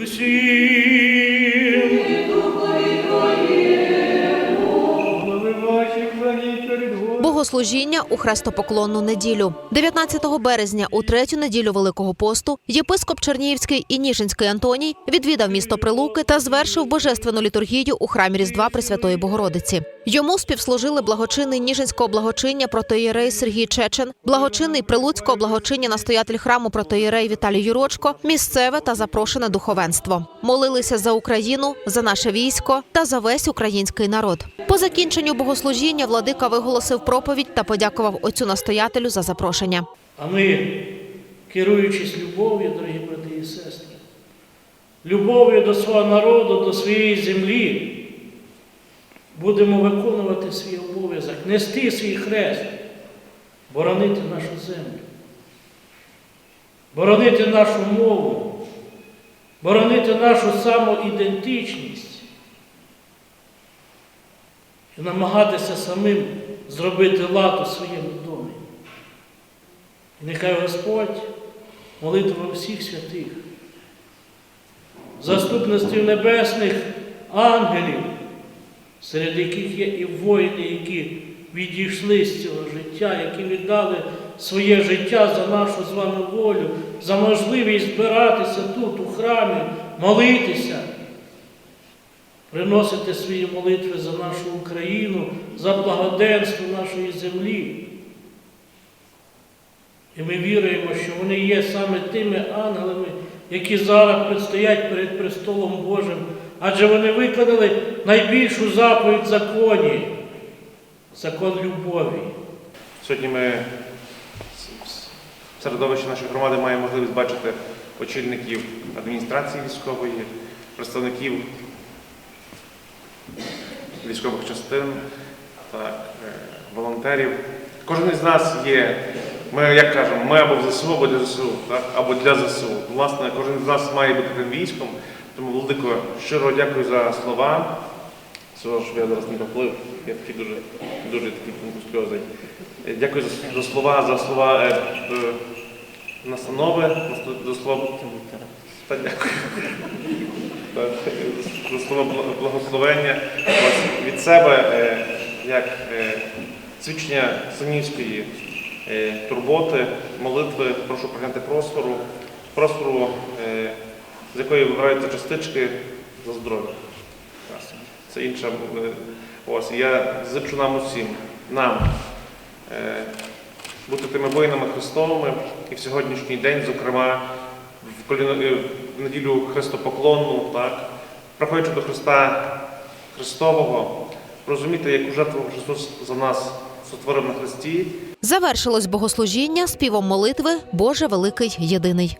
Господом. Богослужіння у хрестопоклонну неділю. 19 березня, у третю неділю Великого посту, єпископ Чернігівський і Ніжинський Антоній відвідав місто Прилуки та звершив божественну літургію у храмі Різдва Пресвятої Богородиці. Йому співслужили благочинний Ніжинського благочиння протоєрей Сергій Чечен, благочинний Прилуцького благочиння настоятель храму протоєрей Віталій Юрочко, місцеве та запрошене духовенство. Молилися за Україну, за наше військо та за весь український народ. По закінченню богослужіння владика виголосив проповідь та подякував отцю настоятелю за запрошення. А ми, керуючись любов'ю, дорогі брати і сестри, любов'ю до свого народу, до своєї землі, будемо виконувати свій обов'язок, нести свій хрест, боронити нашу землю, боронити нашу мову, боронити нашу самоідентичність і намагатися самим зробити лад у своєму домі. І нехай Господь, молитва всіх святих, заступництвів небесних ангелів, серед яких є і воїни, які відійшли з цього життя, які віддали своє життя за нашу з вами волю, за можливість збиратися тут, у храмі, молитися, приносити свої молитви за нашу Україну, за благоденство нашої землі. І ми віруємо, що вони є саме тими ангелами, які зараз предстоять перед престолом Божим, адже вони виконали найбільшу заповідь в законі закон любові. Сьогодні ми в середовищі нашої громади маємо можливість бачити очільників адміністрації військової, представників військових частин, так, е, волонтерів. Кожен із нас є, ми як кажемо, ми або в ЗСУ, або для ЗСУ, або для ЗСУ. Власне, кожен з нас має бути тим військом. Тому, Володико, щиро дякую за слова. Цього щоб я зараз не поплив, я такий дуже, дуже такий сльози. Дякую за, за слова, за слова е, е, настанови, наст- за слова. Та дякую. За слова благословення від себе, е, як е, свідчення синівської е, турботи, молитви, прошу прийняти простору, простору, е, з якої вибираються частички за здоров'я. Це інша. е, Ось я зичу нам усім, нам е, бути тими воїнами Христовими і в сьогоднішній день, зокрема, в, е, в неділю Христопоклонну, так, приходячи до Христа Христового, розуміти, яку жертву Христос за нас сотворив на Христі, Завершилось богослужіння співом молитви Боже великий єдиний.